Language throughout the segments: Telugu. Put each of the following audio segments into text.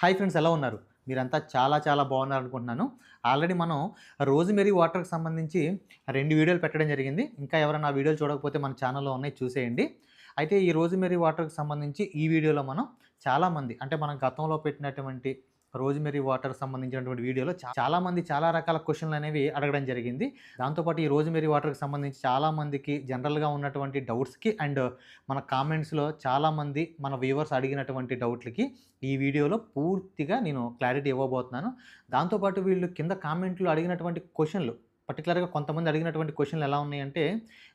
హాయ్ ఫ్రెండ్స్ ఎలా ఉన్నారు? మీరంతా చాలా చాలా బాగున్నారు అనుకుంటున్నాను ఆల్రెడీ మనం రోజ్మెరీ వాటర్కి సంబంధించి రెండు వీడియోలు పెట్టడం జరిగింది. ఇంకా ఎవరైనా ఆ వీడియోలు చూడకపోతే మన ఛానల్లో ఉన్నాయి చూసేయండి. అయితే ఈ రోజ్మెరీ వాటర్కి సంబంధించి ఈ వీడియోలో మనం చాలామంది అంటే మనం గతంలో పెట్టినటువంటి రోజ్మెరీ వాటర్ సంబంధించినటువంటి వీడియోలో చాలామంది చాలా రకాల క్వశ్చన్లు అనేవి అడగడం జరిగింది. దాంతోపాటు ఈ రోజ్మెరీ వాటర్కి సంబంధించి చాలామందికి జనరల్గా ఉన్నటువంటి డౌట్స్కి అండ్ మన కామెంట్స్లో చాలామంది మన వ్యూవర్స్ అడిగినటువంటి డౌట్లకి ఈ వీడియోలో పూర్తిగా నేను క్లారిటీ ఇవ్వబోతున్నాను. దాంతోపాటు వీళ్ళు కింద కామెంట్లు అడిగినటువంటి క్వశ్చన్లు పర్టికులర్గా కొంతమంది అడిగినటువంటి క్వశ్చన్లు ఎలా ఉన్నాయంటే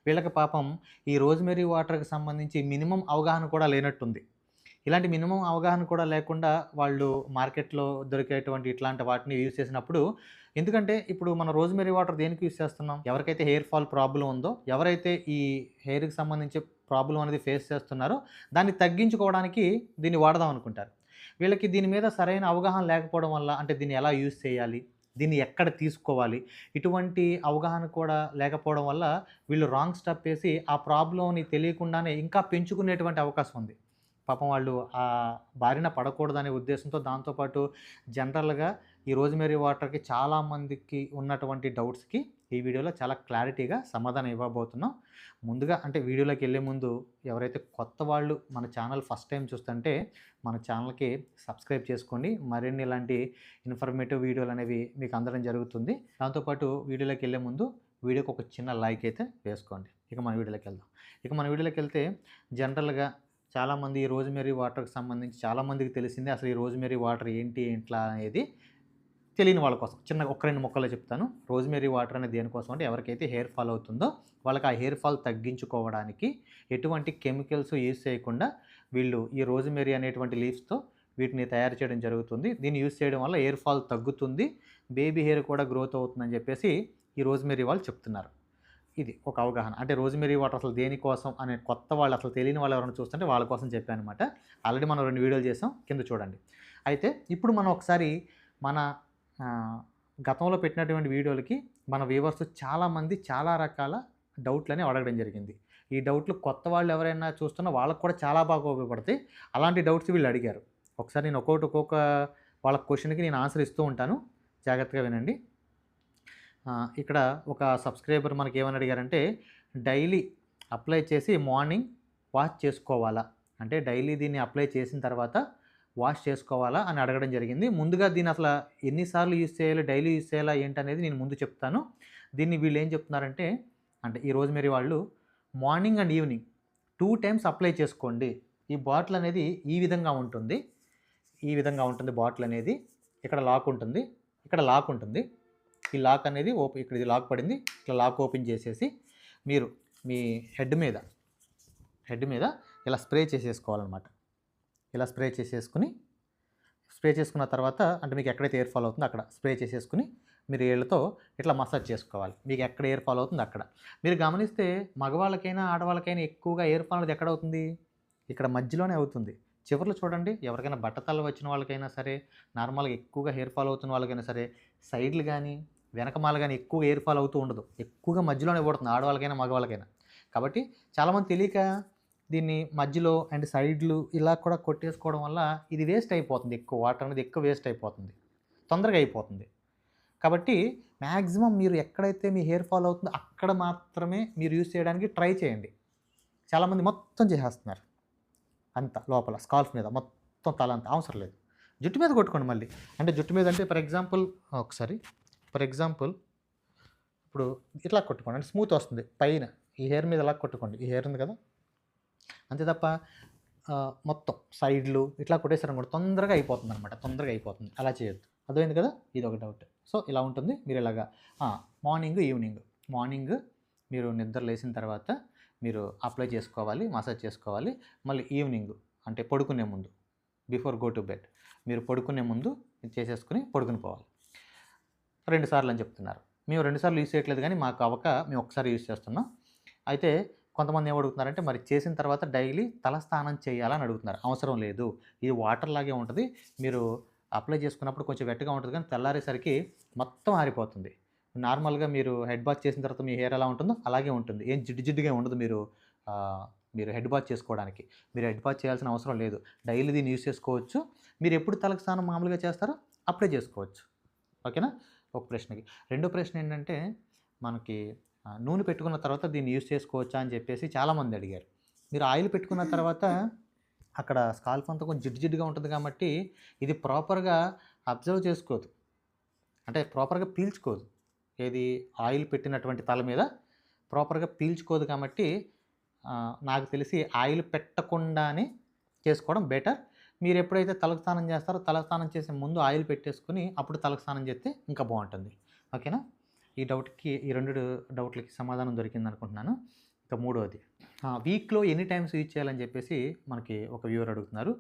వీళ్ళకి పాపం ఈ రోజ్మెరీ వాటర్కి సంబంధించి మినిమం అవగాహన కూడా లేనట్టుంది. ఇలాంటి మినిమం అవగాహన కూడా లేకుండా వాళ్ళు మార్కెట్లో దొరికేటువంటి ఇట్లాంటి వాటిని యూజ్ చేసినప్పుడు ఎందుకంటే ఇప్పుడు మన రోజ్మెరీ వాటర్ దేనికి యూజ్ చేస్తున్నాం? ఎవరికైతే హెయిర్ ఫాల్ ప్రాబ్లం ఉందో ఎవరైతే ఈ హెయిర్కి సంబంధించి ప్రాబ్లం అనేది ఫేస్ చేస్తున్నారో దాన్ని తగ్గించుకోవడానికి దీన్ని వాడదాం అనుకుంటారు. వీళ్ళకి దీని మీద సరైన అవగాహన లేకపోవడం వల్ల అంటే దీన్ని ఎలా యూజ్ చేయాలి? దీన్ని ఎక్కడ తీసుకోవాలి? ఇటువంటి అవగాహన కూడా లేకపోవడం వల్ల వీళ్ళు రాంగ్ స్టెప్ వేసి ఆ ప్రాబ్లంని తెలియకుండానే ఇంకా పెంచుకునేటువంటి అవకాశం ఉంది. పాపం వాళ్ళు ఆ బారిన పడకూడదనే ఉద్దేశంతో దాంతోపాటు జనరల్గా ఈ రోజుమేరీ వాటర్కి చాలామందికి ఉన్నటువంటి డౌట్స్కి ఈ వీడియోలో చాలా క్లారిటీగా సమాధానం ఇవ్వబోతున్నాం. ముందుగా అంటే వీడియోలోకి వెళ్ళే ముందు ఎవరైతే కొత్త వాళ్ళు మన ఛానల్ ఫస్ట్ టైం చూస్తుంటే మన ఛానల్కి సబ్స్క్రైబ్ చేసుకోండి. మరిన్ని ఇలాంటి ఇన్ఫర్మేటివ్ వీడియోలు అనేవి మీకు అందడం జరుగుతుంది. దాంతోపాటు వీడియోలోకి వెళ్ళే ముందు వీడియోకి ఒక చిన్న లైక్ అయితే వేసుకోండి. ఇక మన వీడియోలోకి వెళ్దాం. ఇక మన వీడియోలోకి వెళ్తే జనరల్గా చాలామంది ఈ రోజ్మెరీ వాటర్కి సంబంధించి చాలామందికి తెలిసిందే అసలు ఈ రోజ్మెరీ వాటర్ ఏంటి ఎట్లా అనేది తెలియని వాళ్ళ కోసం. చిన్న ఒక్క రెండు మొక్కలు చెప్తాను. రోజ్మెరీ వాటర్ అనేది దేనికోసం అంటే ఎవరికైతే హెయిర్ ఫాల్ అవుతుందో వాళ్ళకి ఆ హెయిర్ ఫాల్ తగ్గించుకోవడానికి ఎటువంటి కెమికల్స్ యూజ్ చేయకుండా వీళ్ళు ఈ రోజ్మెరీ అనేటువంటి లీవ్స్తో వీటిని తయారు చేయడం జరుగుతుంది. దీన్ని యూజ్ చేయడం వల్ల హెయిర్ ఫాల్ తగ్గుతుంది. బేబీ హెయిర్ కూడా గ్రోత్ అవుతుందని చెప్పేసి ఈ రోజ్మెరీ వాళ్ళు చెప్తున్నారు. ఇది ఒక అవగాహన. అంటే రోజ్మెరీ వాటర్ అసలు దేనికోసం అనే కొత్త వాళ్ళు అసలు తెలియని వాళ్ళు ఎవరైనా చూస్తుంటే వాళ్ళ కోసం చెప్పాను అనమాట ఆల్రెడీ మనం రెండు వీడియోలు చేసాం కింద చూడండి. అయితే ఇప్పుడు మనం ఒకసారి మన గతంలో పెట్టినటువంటి వీడియోలకి మన వ్యూవర్స్ చాలామంది చాలా రకాల డౌట్లని అడగడం జరిగింది. ఈ డౌట్లు కొత్త వాళ్ళు ఎవరైనా చూస్తున్నా వాళ్ళకు కూడా చాలా బాగా ఉపయోగపడతాయి. అలాంటి డౌట్స్ వీళ్ళు అడిగారు. ఒకసారి నేను ఒక్కొక్కటి ఒక్కొక్క వాళ్ళ క్వశ్చన్కి నేను ఆన్సర్ ఇస్తూ ఉంటాను. జాగ్రత్తగా వినండి. ఇక్కడ ఒక సబ్స్క్రైబర్ మనకి ఏమని అడిగారంటే డైలీ అప్లై చేసి మార్నింగ్ వాష్ చేసుకోవాలా? అంటే డైలీ దీన్ని అప్లై చేసిన తర్వాత వాష్ చేసుకోవాలా అని అడగడం జరిగింది. ముందుగా దీన్ని అసలు ఎన్నిసార్లు యూజ్ చేయాలి డైలీ యూజ్ చేయాలా ఏంటనేది నేను ముందు చెప్తాను. దీన్ని వీళ్ళు ఏం చెప్తున్నారంటే అంటే ఈ రోజు వాళ్ళు morning and evening two times apply చేసుకోండి. ఈ బాటిల్ అనేది ఈ విధంగా ఉంటుంది ఈ విధంగా ఉంటుంది బాటిల్ అనేది. ఇక్కడ లాక్ ఉంటుంది ఇక్కడ లాక్ ఉంటుంది. ఈ లాక్ అనేది ఓపెన్ ఇక్కడ ఇది లాక్ పడింది. ఇట్లా లాక్ ఓపెన్ చేసేసి మీరు మీ హెడ్ మీద హెడ్ మీద ఇలా స్ప్రే చేసేసుకోవాలన్నమాట. ఇలా స్ప్రే చేసేసుకుని స్ప్రే చేసుకున్న తర్వాత అంటే మీకు ఎక్కడైతే ఎయిర్ ఫాల్ అవుతుందో అక్కడ స్ప్రే చేసేసుకుని మీరు ఏళ్ళతో ఇట్లా మసాజ్ చేసుకోవాలి. మీకు ఎక్కడ ఎయిర్ ఫాల్ అవుతుందో అక్కడ. మీరు గమనిస్తే మగవాళ్ళకైనా ఆడవాళ్ళకైనా ఎక్కువగా ఎయిర్ ఫాల్ అనేది ఎక్కడ అవుతుంది? ఇక్కడ మధ్యలోనే అవుతుంది. చివర్లో చూడండి. ఎవరికైనా బట్టతల వచ్చిన వాళ్ళకైనా సరే నార్మల్గా ఎక్కువగా హెయిర్ ఫాల్ అవుతున్న వాళ్ళకైనా సరే సైడ్లు కానీ వెనకమాల కానీ ఎక్కువ ఎయిర్ ఫాల్ అవుతూ ఉండదు. ఎక్కువగా మధ్యలోనే పడుతుంది ఆడవాళ్ళకైనా మగవాళ్ళకైనా. కాబట్టి చాలామంది తెలియక దీన్ని మధ్యలో అండ్ సైడ్లు ఇలా కూడా కొట్టేసుకోవడం వల్ల ఇది వేస్ట్ అయిపోతుంది ఎక్కువ వాటర్ అనేది ఎక్కువ వేస్ట్ అయిపోతుంది. తొందరగా అయిపోతుంది. కాబట్టి మ్యాక్సిమం మీరు ఎక్కడైతే మీ హెయిర్ ఫాల్ అవుతుందో అక్కడ మాత్రమే మీరు యూస్ చేయడానికి ట్రై చేయండి. చాలామంది మొత్తం చేసేస్తున్నారు. అంత లోపల స్కాల్ఫ్ మీద మొత్తం తల అంత అవసరం లేదు. జుట్టు మీద కొట్టుకోండి మళ్ళీ. అంటే జుట్టు మీద అంటే ఫర్ ఎగ్జాంపుల్ ఒకసారి ఫర్ ఎగ్జాంపుల్ ఇప్పుడు ఇట్లా కొట్టుకోండి. అంటే స్మూత్ వస్తుంది. పైన ఈ హెయిర్ మీద ఇలా కొట్టుకోండి. ఈ హెయిర్ ఉంది కదా? అంతే తప్ప మొత్తం సైడ్లు ఇట్లా కొట్టేసారనుకోండి తొందరగా అయిపోతుంది అనమాట తొందరగా అయిపోతుంది. అలా చేయొద్దు. అదేంది కదా? ఇది ఒక డౌట్. సో ఇలా ఉంటుంది. మీరు ఇలాగా మార్నింగ్ ఈవినింగ్. మార్నింగ్ మీరు నిద్ర లేచిన తర్వాత మీరు అప్లై చేసుకోవాలి మసాజ్ చేసుకోవాలి. మళ్ళీ ఈవినింగ్ అంటే పడుకునే ముందు బిఫోర్ గో టు బెడ్. మీరు పడుకునే ముందు చేసేసుకుని పడుకుని పోవాలి. రెండు సార్లు అని చెప్తున్నారు. మేము రెండు సార్లు యూజ్ చేయట్లేదు కానీ మాకు అవక మేము ఒకసారి యూజ్ చేస్తున్నాం. అయితే కొంతమంది ఏం మరి చేసిన తర్వాత డైలీ తల స్నానం చేయాలని అడుగుతున్నారు. అవసరం లేదు. ఇది వాటర్ లాగే ఉంటుంది. మీరు అప్లై చేసుకున్నప్పుడు కొంచెం వెట్టగా ఉంటుంది కానీ తెల్లారేసరికి మొత్తం ఆరిపోతుంది. నార్మల్గా మీరు హెడ్ బాత్ చేసిన తర్వాత మీ హెయిర్ ఎలా ఉంటుందో అలాగే ఉంటుంది. ఏం జిడ్డు జిడ్డుగా ఉండదు మీరు మీరు హెడ్ బాత్ చేసుకోవడానికి. మీరు హెడ్ బాత్ చేయాల్సిన అవసరం లేదు. డైలీ దీన్ని యూస్ చేసుకోవచ్చు. మీరు ఎప్పుడు తలకు స్నానం మామూలుగా చేస్తారో అప్లై చేసుకోవచ్చు. ఓకేనా? ఒక ప్రశ్నకి. రెండో ప్రశ్న ఏంటంటే మనకి నూనె పెట్టుకున్న తర్వాత దీన్ని యూజ్ చేసుకోవచ్చా అని చెప్పేసి చాలామంది అడిగారు. మీరు ఆయిల్ పెట్టుకున్న తర్వాత అక్కడ స్కాల్ఫ్ అంతా కొంచెం జిడ్డు జిడ్డుగా ఉంటుంది కాబట్టి ఇది ప్రాపర్గా అబ్జర్వ్ చేసుకోదు. అంటే ప్రాపర్గా పీల్చుకోదు. ఏది ఆయిల్ పెట్టినటువంటి తల మీద ప్రాపర్గా పీల్చుకోదు కాబట్టి నాకు తెలిసి ఆయిల్ పెట్టకుండానే చేసుకోవడం బెటర్. మీరు ఎప్పుడైతే తలకు స్నానం చేస్తారో తలకు స్నానం చేసే ముందు ఆయిల్ పెట్టేసుకుని అప్పుడు తలకు స్నానం చేస్తే ఇంకా బాగుంటుంది. ఓకేనా? ఈ డౌట్కి ఈ రెండు డౌట్లకి సమాధానం దొరికింది అనుకుంటున్నాను. ఇక మూడవది వీక్లో ఎన్ని టైమ్స్ యూజ్ చేయాలని చెప్పేసి మనకి ఒక వ్యూవర్ అడుగుతున్నారు.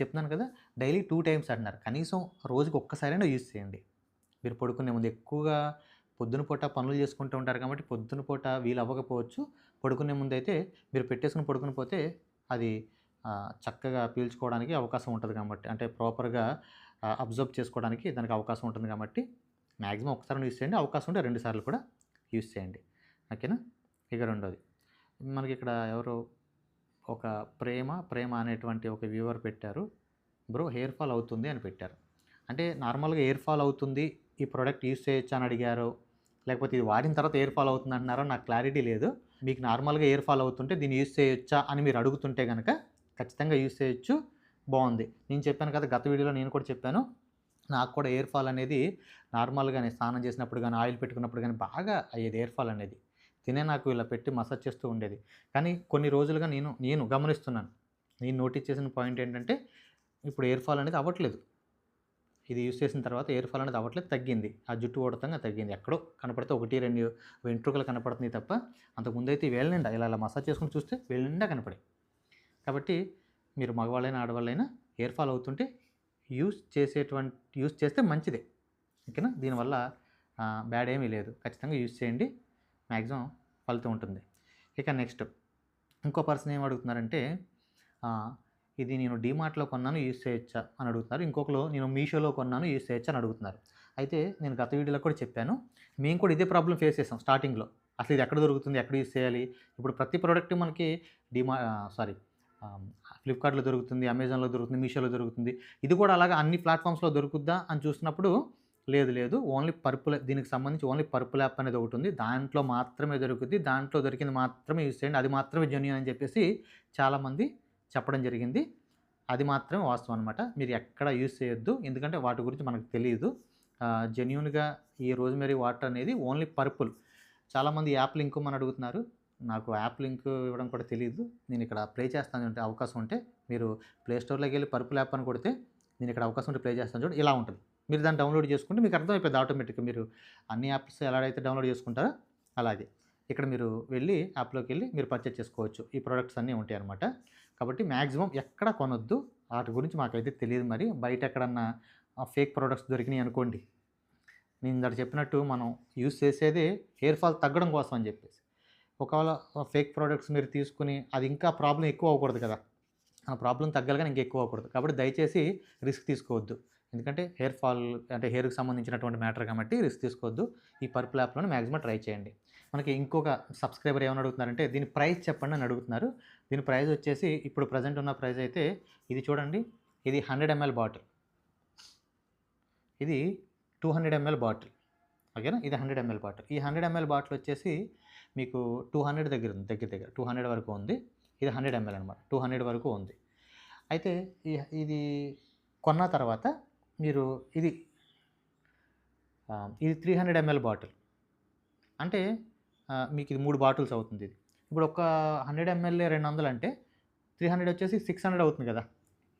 చెప్తున్నాను కదా డైలీ టూ టైమ్స్ అంటున్నారు. కనీసం రోజుకి ఒక్కసారైనా యూజ్ చేయండి. మీరు పడుకునే ముందు ఎక్కువగా పొద్దున పూట పనులు చేసుకుంటూ ఉంటారు కాబట్టి పొద్దున పూట వీలు అవ్వకపోవచ్చు పడుకునే ముందు అయితే మీరు పెట్టేసుకుని పడుకుని పోతే అది చక్కగా పీల్చుకోవడానికి అవకాశం ఉంటుంది కాబట్టి అంటే ప్రాపర్గా అబ్జర్వ్ చేసుకోవడానికి దానికి అవకాశం ఉంటుంది కాబట్టి మ్యాక్సిమం ఒకసారి యూస్ చేయండి. అవకాశం ఉంటే రెండు సార్లు కూడా యూస్ చేయండి. ఓకేనా ఇక రెండోది. మనకి ఇక్కడ ఎవరో ఒక ప్రేమ ప్రేమ అనేటువంటి ఒక వ్యూవర్ పెట్టారు. బ్రో హెయిర్ ఫాల్ అవుతుంది అని పెట్టారు. అంటే నార్మల్గా హెయిర్ ఫాల్ అవుతుంది ఈ ప్రోడక్ట్ యూస్ చేయొచ్చా అని అడిగారు. లేకపోతే ఇది వాడిన తర్వాత ఎయిర్ ఫాల్ అవుతుంది అంటున్నారో నాకు క్లారిటీ లేదు. మీకు నార్మల్గా ఎయిర్ ఫాల్ అవుతుంటే దీన్ని యూస్ చేయొచ్చా అని మీరు అడుగుతుంటే కనుక ఖచ్చితంగా యూస్ చేయొచ్చు. బాగుంది నేను చెప్పాను కదా గత వీడియోలో నేను కూడా చెప్పాను. నాకు కూడా ఎయిర్ ఫాల్ అనేది నార్మల్గానే స్నానం చేసినప్పుడు కానీ ఆయిల్ పెట్టుకున్నప్పుడు కానీ బాగా అయ్యేది ఎయిర్ ఫాల్ అనేది. తినే నాకు ఇలా పెట్టి మసాజ్ చేస్తూ ఉండేది. కానీ కొన్ని రోజులుగా నేను నేను గమనిస్తున్నాను. నేను నోటీస్ చేసిన పాయింట్ ఏంటంటే ఇప్పుడు ఎయిర్ ఫాల్ అనేది అవ్వట్లేదు. ఇది యూస్ చేసిన తర్వాత ఎయిర్ ఫాల్ అనేది అవ్వట్లేదు తగ్గింది. ఆ జుట్టు ఓడతంగా తగ్గింది. ఎక్కడో కనపడితే ఒకటి రెండు వెంట్రుకలు కనపడుతుంది తప్ప అంతకుముందు అయితే వేల నిండా ఇలా ఇలా మసాజ్ చేసుకుని చూస్తే వేల నిండా కనపడే కాబట్టి మీరు మగవాళ్ళైనా ఆడవాళ్ళైనా హెయిర్ ఫాల్ అవుతుంటే యూస్ చేసేటువంటి యూస్ చేస్తే మంచిదే. ఓకేనా? దీనివల్ల బ్యాడ్ ఏమీ లేదు. ఖచ్చితంగా యూస్ చేయండి. మ్యాక్సిమం ఫలితం ఉంటుంది. ఇక నెక్స్ట్ ఇంకో పర్సన్ ఏం అడుగుతున్నారంటే ఇది నేను డీమార్ట్లో కొన్నాను యూస్ చేయొచ్చా అని అడుగుతున్నారు. ఇంకొకరు నేను మీషోలో కొన్నాను యూస్ చేయొచ్చా అని అడుగుతున్నారు. అయితే నేను గత వీడియోలో కూడా చెప్పాను. మేము కూడా ఇదే ప్రాబ్లం ఫేస్ చేసాం స్టార్టింగ్లో అసలు ఇది ఎక్కడ దొరుకుతుంది ఎక్కడ యూస్ చేయాలి? ఇప్పుడు ప్రతి ప్రోడక్ట్ మనకి డిమా సారీ ఫ్లిప్కార్ట్లో దొరుకుతుంది అమెజాన్లో దొరుకుతుంది మీషోలో దొరుకుతుంది. ఇది కూడా అలాగా అన్ని ప్లాట్ఫామ్స్లో దొరుకుద్దా అని చూసినప్పుడు లేదు లేదు. ఓన్లీ పర్పుల్ దీనికి సంబంధించి ఓన్లీ పర్పుల్ యాప్ అనేది ఒకటి ఉంది. దాంట్లో మాత్రమే దొరుకుతుంది దాంట్లో దొరికింది మాత్రమే యూస్ చేయండి. అది మాత్రమే జెన్యున్ అని చెప్పేసి చాలామంది చెప్పడం జరిగింది. అది మాత్రమే వాస్తవం అనమాట మీరు ఎక్కడ యూస్ చేయొద్దు. ఎందుకంటే వాటి గురించి మనకు తెలియదు. జెన్యున్గా ఈ రోజ్మెరీ వాటర్ అనేది ఓన్లీ పర్పుల్ చాలామంది యాప్ లింక్ అని అడుగుతున్నారు. నాకు యాప్ లింక్ ఇవ్వడం కూడా తెలియదు నేను ఇక్కడ ప్లే చేస్తాను అంటే అవకాశం ఉంటే. మీరు ప్లే స్టోర్లోకి వెళ్ళి పర్పుల్ యాప్ అని కొడితే నేను ఇక్కడ అవకాశం ఉంటే ప్లే చేస్తాను చూడండి ఇలా ఉంటుంది. మీరు దాన్ని డౌన్లోడ్ చేసుకుంటే మీకు అర్థమైపోయింది ఆటోమేటిక్గా. మీరు అన్ని యాప్స్ ఎలా డౌన్లోడ్ చేసుకుంటారో అలాగే. ఇక్కడ మీరు వెళ్ళి యాప్లోకి వెళ్ళి మీరు పర్చేజ్ చేసుకోవచ్చు. ఈ ప్రొడక్ట్స్ అన్నీ ఉంటాయి అనమాట కాబట్టి మ్యాక్సిమం ఎక్కడ కొనొద్దు. వాటి గురించి మాకైతే తెలియదు మరి. బయట ఎక్కడన్నా ఫేక్ ప్రొడక్ట్స్ దొరికినాయి అనుకోండి. నేను ఇందాక చెప్పినట్టు మనం యూస్ చేసేదే హెయిర్ ఫాల్ తగ్గడం కోసం అని చెప్పేసి. ఒకవేళ ఫేక్ ప్రోడక్ట్స్ మీరు తీసుకుని అది ఇంకా ప్రాబ్లం ఎక్కువ అవ్వకూడదు కదా. ఆ ప్రాబ్లం తగ్గాలి ఇంకా ఎక్కువ అవ్వకూడదు. కాబట్టి దయచేసి రిస్క్ తీసుకోవద్దు. ఎందుకంటే హెయిర్ ఫాల్ అంటే హెయిర్కి సంబంధించినటువంటి మ్యాటర్ కాబట్టి రిస్క్ తీసుకోవద్దు. ఈ పర్పుల్ యాప్లోనే మ్యాక్సిమం ట్రై చేయండి. మనకి ఇంకొక సబ్స్క్రైబర్ ఏమని అడుగుతున్నారంటే దీని ప్రైస్ చెప్పండి అని అడుగుతున్నారు. దీని ప్రైస్ వచ్చేసి ఇప్పుడు ప్రజెంట్ ఉన్న ప్రైస్ అయితే ఇది చూడండి. ఇది హండ్రెడ్ ఎంఎల్ బాటిల్. ఇది టూ హండ్రెడ్ ఎంఎల్ బాటిల్. ఓకేనా? ఇది హండ్రెడ్ ఎంఎల్ బాటిల్. ఈ హండ్రెడ్ ఎంఎల్ బాటిల్ వచ్చేసి మీకు టూ హండ్రెడ్ దగ్గర ఉంది దగ్గర దగ్గర టూ హండ్రెడ్ వరకు ఉంది. ఇది హండ్రెడ్ ఎంఎల్ అనమాట టూ హండ్రెడ్ వరకు ఉంది. అయితే ఈ- ఇది కొన్న తర్వాత మీరు ఇది ఇది త్రీ హండ్రెడ్ ఎంఎల్ బాటిల్. అంటే మీకు ఇది మూడు బాటిల్స్ అవుతుంది ఇది. ఇప్పుడు ఒక హండ్రెడ్ ఎంఎల్ రెండు వందలు అంటే త్రీ హండ్రెడ్ వచ్చేసి సిక్స్ హండ్రెడ్ అవుతుంది కదా.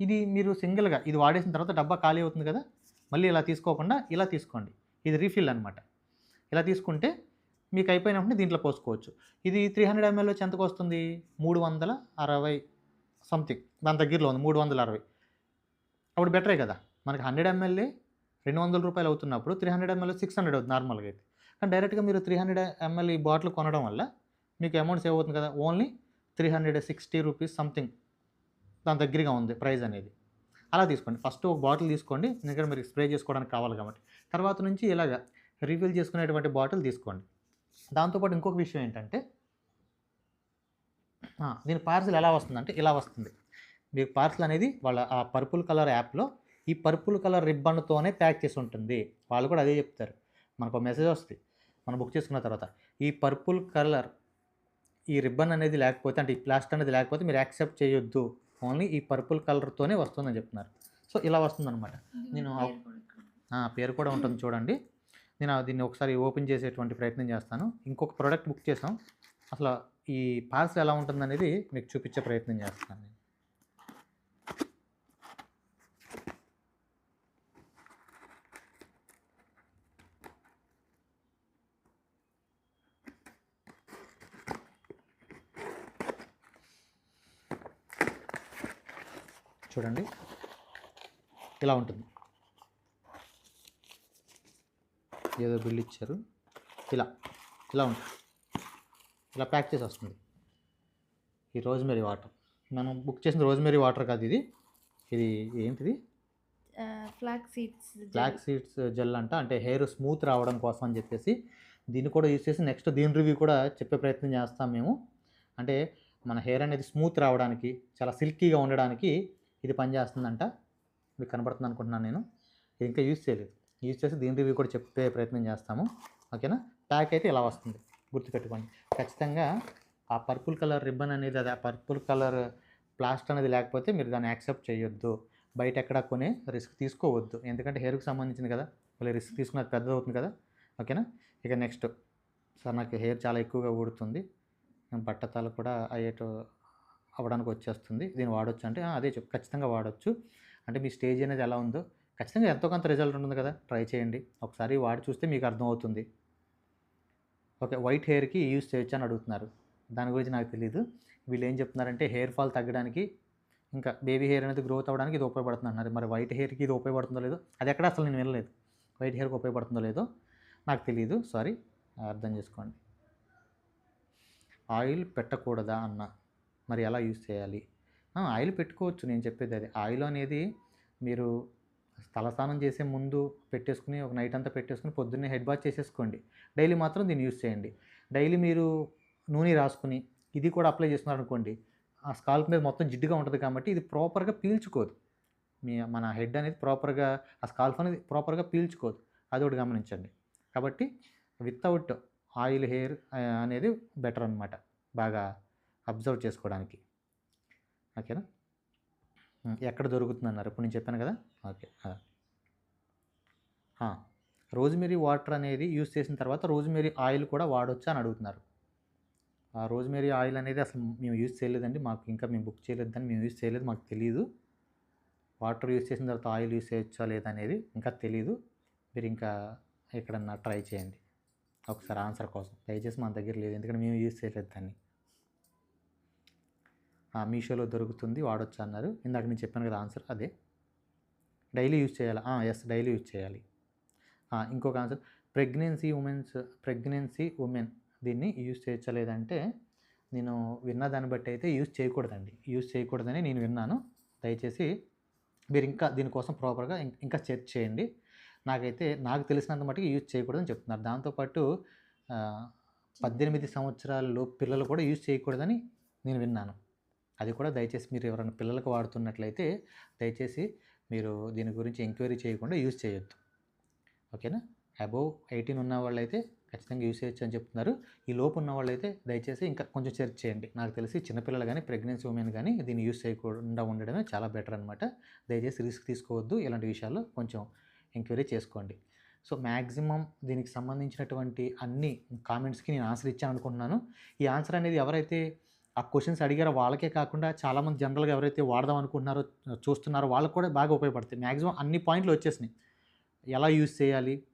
ఇది మీరు సింగిల్గా ఇది వాడేసిన తర్వాత డబ్బా ఖాళీ అవుతుంది కదా. మళ్ళీ ఇలా తీసుకోకుండా ఇలా తీసుకోండి. ఇది రీఫిల్ అనమాట ఇలా తీసుకుంటే మీకు అయిపోయినప్పుడు దీంట్లో పోసుకోవచ్చు. ఇది త్రీ హండ్రెడ్ ఎంఎల్ వచ్చి ఎంతకు వస్తుంది? మూడు వందల అరవై సంథింగ్ దాని దగ్గరలో ఉంది మూడు వందల అరవై. అప్పుడు బెటరే కదా. మనకి హండ్రెడ్ ఎంఎల్ఏ రెండు వందల రూపాయలు అవుతున్నప్పుడు three hundred ML six hundred అవుతుంది నార్మల్గా అయితే. కానీ డైరెక్ట్గా మీరు త్రీ హండ్రెడ్ ఎంఎల్ ఈ బాటిల్ కొనడం వల్ల మీకు అమౌంట్ సేవ్ అవుతుంది కదా. Only three hundred sixty rupees something దాని దగ్గరగా ఉంది ప్రైస్ అనేది. అలా తీసుకోండి. ఫస్ట్ ఒక బాటిల్ తీసుకోండి. ఎందుకంటే మీరు స్ప్రే చేసుకోవడానికి కావాలి కాబట్టి. తర్వాత నుంచి ఇలాగ రీఫిల్ చేసుకునేటువంటి బాటిల్ తీసుకోండి. దాంతోపాటు ఇంకొక విషయం ఏంటంటే దీని పార్సిల్ ఎలా వస్తుంది అంటే ఇలా వస్తుంది. మీకు పార్సిల్ అనేది వాళ్ళ ఆ పర్పుల్ కలర్ యాప్లో ఈ పర్పుల్ కలర్ రిబ్బన్తోనే ప్యాక్ చేసి ఉంటుంది. వాళ్ళు కూడా అదే చెప్తారు. మనకు మెసేజ్ వస్తుంది. మనం బుక్ చేసుకున్న తర్వాత ఈ పర్పుల్ కలర్ ఈ రిబ్బన్ అనేది లేకపోతే అంటే ఈ ప్లాస్టర్ అనేది లేకపోతే మీరు యాక్సెప్ట్ చేయొద్దు. ఓన్లీ ఈ పర్పుల్ కలర్తోనే వస్తుందని చెప్తున్నారు. సో ఇలా వస్తుందన్నమాట. నేను పేరు కూడా ఉంటుంది చూడండి. నేను దీన్ని ఒకసారి ఓపెన్ చేసేటువంటి ప్రయత్నం చేస్తాను. ఇంకొక ప్రోడక్ట్ బుక్ చేసాం అసలు ఈ పార్సల్ ఎలా ఉంటుందనేది మీకు చూపించే ప్రయత్నం చేస్తాను నేను. చూడండి. ఇలా ఉంటుంది. ఏదో బిల్ ఇచ్చారు. ఇలా ఇలా ఉంటుంది. ఇలా ప్యాక్ చేసి వస్తుంది. ఈ రోజ్మెరీ వాటర్. మనం బుక్ చేసిన రోజ్మెరీ వాటర్ కాదు ఇది. ఇది ఏంటిది? Flax seeds black seeds gel అంట. అంటే హెయిర్ స్మూత్ రావడం కోసం అని చెప్పేసి దీన్ని కూడా యూస్ చేసి నెక్స్ట్ దీని రివ్యూ కూడా చెప్పే ప్రయత్నం చేస్తాం మేము. అంటే మన హెయిర్ అనేది స్మూత్ రావడానికి చాలా సిల్కీగా ఉండడానికి ఇది పనిచేస్తుందంట. మీకు కనబడుతుంది అనుకుంటున్నాను నేను. ఇది ఇంకా యూస్ చేయలేదు. యూజ్ చేసి దీని రివ్యూ కూడా చెప్పే ప్రయత్నం చేస్తాము. ఓకేనా? ప్యాక్ అయితే ఇలా వస్తుంది. గుర్తుపెట్టుకోండి. ఖచ్చితంగా ఆ పర్పుల్ కలర్ రిబ్బన్ అనేది అది ఆ పర్పుల్ కలర్ ప్లాస్ట్ అనేది లేకపోతే మీరు దాన్ని యాక్సెప్ట్ చేయొద్దు. బయట ఎక్కడ కొనే రిస్క్ తీసుకోవద్దు. ఎందుకంటే హెయిర్కి సంబంధించింది కదా. మళ్ళీ రిస్క్ తీసుకున్నది పెద్ద అవుతుంది కదా. ఓకేనా? ఇక నెక్స్ట్. సార్ నాకు హెయిర్ చాలా ఎక్కువగా ఊడుతుంది. బట్టతాలు కూడా అయ్యేట అవ్వడానికి వచ్చేస్తుంది. దీన్ని వాడొచ్చు అంటే అదే చెప్పు. ఖచ్చితంగా వాడచ్చు. అంటే మీ స్టేజ్ అనేది ఎలా ఉందో ఖచ్చితంగా ఎంతో కొంత రిజల్ట్ ఉంటుంది కదా. ట్రై చేయండి. ఒకసారి వాడి చూస్తే మీకు అర్థమవుతుంది. ఓకే వైట్ హెయిర్కి యూస్ చేయొచ్చు అని అడుగుతున్నారు. దాని గురించి నాకు తెలియదు వీళ్ళు ఏం చెప్తున్నారంటే హెయిర్ ఫాల్ తగ్గడానికి ఇంకా బేబీ హెయిర్ అనేది గ్రోత్ అవ్వడానికి ఇది ఉపయోగపడుతుంది అన్నారు మరి వైట్ హెయిర్కి ఇది ఉపయోగపడుతుందో లేదో? అది ఎక్కడ అసలు నేను వినలేదు. వైట్ హెయిర్కి ఉపయోగపడుతుందో లేదో నాకు తెలియదు సారీ అర్థం చేసుకోండి. ఆయిల్ పెట్టకూడదా అన్న? మరి ఎలా యూస్ చేయాలి? ఆయిల్ పెట్టుకోవచ్చు. నేను చెప్పేది అది. ఆయిల్ అనేది మీరు తలస్నానం చేసే ముందు పెట్టేసుకుని ఒక నైట్ అంతా పెట్టేసుకుని పొద్దున్నే హెడ్ బాత్ చేసేసుకోండి. డైలీ మాత్రం దీన్ని యూస్ చేయండి. డైలీ మీరు నూనె రాసుకుని ఇది కూడా అప్లై చేస్తున్నారు అనుకోండి ఆ స్కాల్ప్ మీద మొత్తం జిడ్డుగా ఉంటుంది కాబట్టి ఇది ప్రాపర్గా పీల్చుకోదు. మీ మన హెడ్ అనేది ప్రాపర్గా ఆ స్కాల్ఫ్ అనేది ప్రాపర్గా పీల్చుకోదు. అది ఒకటి గమనించండి. కాబట్టి వితౌట్ ఆయిల్ హెయిర్ అనేది బెటర్ అనమాట బాగా అబ్జర్వ్ చేసుకోవడానికి. ఓకేనా? ఎక్కడ దొరుకుతుంది అన్నారు ఇప్పుడు నేను చెప్పాను కదా? ఓకే. రోజ్మెరీ వాటర్ అనేది యూస్ చేసిన తర్వాత రోజ్మెరీ ఆయిల్ కూడా వాడొచ్చా అని అడుగుతున్నారు. ఆ రోజ్మెరీ ఆయిల్ అనేది అసలు మేము యూస్ చేయలేదండి. మాకు ఇంకా మేము బుక్ చేయలేదని మేము యూస్ చేయలేదు. మాకు తెలియదు వాటర్ యూస్ చేసిన తర్వాత ఆయిల్ యూస్ చేయొచ్చా లేదా అనేది ఇంకా తెలియదు మీరు ఇంకా ఎక్కడన్నా ట్రై చేయండి. ఒకసారి ఆన్సర్ కోసం. దయచేసి మన దగ్గర లేదు. ఎందుకంటే మేము యూస్ చేయలేదు దాన్ని. మీషోలో దొరుకుతుంది వాడొచ్చు అన్నారు ఇందాక నేను చెప్పాను కదా ఆన్సర్ అదే. డైలీ యూజ్ చేయాలి? ఎస్ డైలీ యూజ్ చేయాలి. ఇంకొక answer. Pregnancy womens pregnancy women దీన్ని యూజ్ చేయొచ్చా లేదంటే నేను విన్న దాన్ని బట్టి అయితే యూజ్ చేయకూడదండి. యూజ్ చేయకూడదని నేను విన్నాను. దయచేసి మీరు ఇంకా దీనికోసం ప్రాపర్గా ఇంకా చెక్ చేయండి. నాకైతే నాకు తెలిసినంత మట్టుకు యూజ్ చేయకూడదని చెప్తున్నారు. దాంతోపాటు పద్దెనిమిది సంవత్సరాలలో పిల్లలు కూడా యూజ్ చేయకూడదని నేను విన్నాను. అది కూడా దయచేసి మీరు ఎవరైనా పిల్లలకు వాడుతున్నట్లయితే దయచేసి మీరు దీని గురించి ఎంక్వైరీ చేయకుండా యూజ్ చేయొద్దు. ఓకేనా? అబోవ్ ఎయిటీన్ ఉన్న వాళ్ళైతే ఖచ్చితంగా యూజ్ చేయొచ్చు అని చెప్తున్నారు. ఈ లోపు ఉన్న వాళ్ళైతే దయచేసి ఇంకా కొంచెం సెర్చ్ చేయండి. నాకు తెలిసి చిన్నపిల్లలు కానీ ప్రెగ్నెన్సీ ఉమెన్ కానీ దీన్ని యూజ్ చేయకుండా ఉండడమే చాలా బెటర్ అనమాట దయచేసి రిస్క్ తీసుకోవద్దు. ఇలాంటి విషయాల్లో కొంచెం ఎంక్వైరీ చేసుకోండి. సో మ్యాక్సిమం దీనికి సంబంధించినటువంటి అన్ని కామెంట్స్కి నేను ఆన్సర్ ఇచ్చాను అనుకుంటున్నాను. ఈ ఆన్సర్ అనేది ఎవరైతే ఆ క్వశ్చన్స్ అడిగారో. వాళ్ళకే కాకుండా చాలామంది జనరల్గా ఎవరైతే వాడదాం అనుకుంటున్నారో చూస్తున్నారో వాళ్ళకు కూడా బాగా ఉపయోగపడతాయి. మ్యాక్సిమం అన్ని పాయింట్లు వచ్చేసినాయి. ఎలా యూజ్ చేయాలి?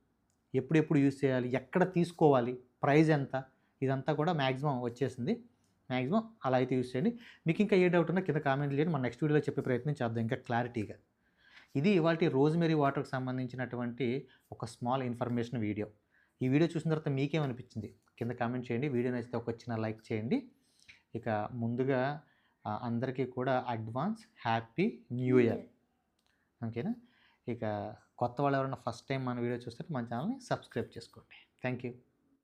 ఎప్పుడెప్పుడు యూజ్ చేయాలి? ఎక్కడ తీసుకోవాలి? ప్రైస్ ఎంత? ఇదంతా కూడా మ్యాక్సిమం వచ్చేసింది. మ్యాక్సిమం అలా అయితే యూజ్ చేయండి. మీకు ఇంకా ఏ డౌట్ ఉన్నా కింద కామెంట్ చేయండి. మన నెక్స్ట్ వీడియోలో చెప్పే ప్రయత్నం చేద్దాం ఇంకా క్లారిటీగా. ఇది ఇవాళ రోజ్మెరీ వాటర్కి సంబంధించినటువంటి ఒక స్మాల్ ఇన్ఫర్మేషన్ వీడియో. ఈ వీడియో చూసిన తర్వాత మీకేమనిపించింది? కింద కామెంట్ చేయండి. వీడియో నచ్చితే ఒక చిన్న లైక్ చేయండి. ఇక ముందుగా అందరికీ కూడా అడ్వాన్స్ హ్యాపీ న్యూ ఇయర్. ఓకేనా? ఇక కొత్త వాళ్ళు ఎవరైనా ఫస్ట్ టైం మన వీడియో చూస్తే మన ఛానల్ని సబ్స్క్రైబ్ చేసుకోండి. Thank you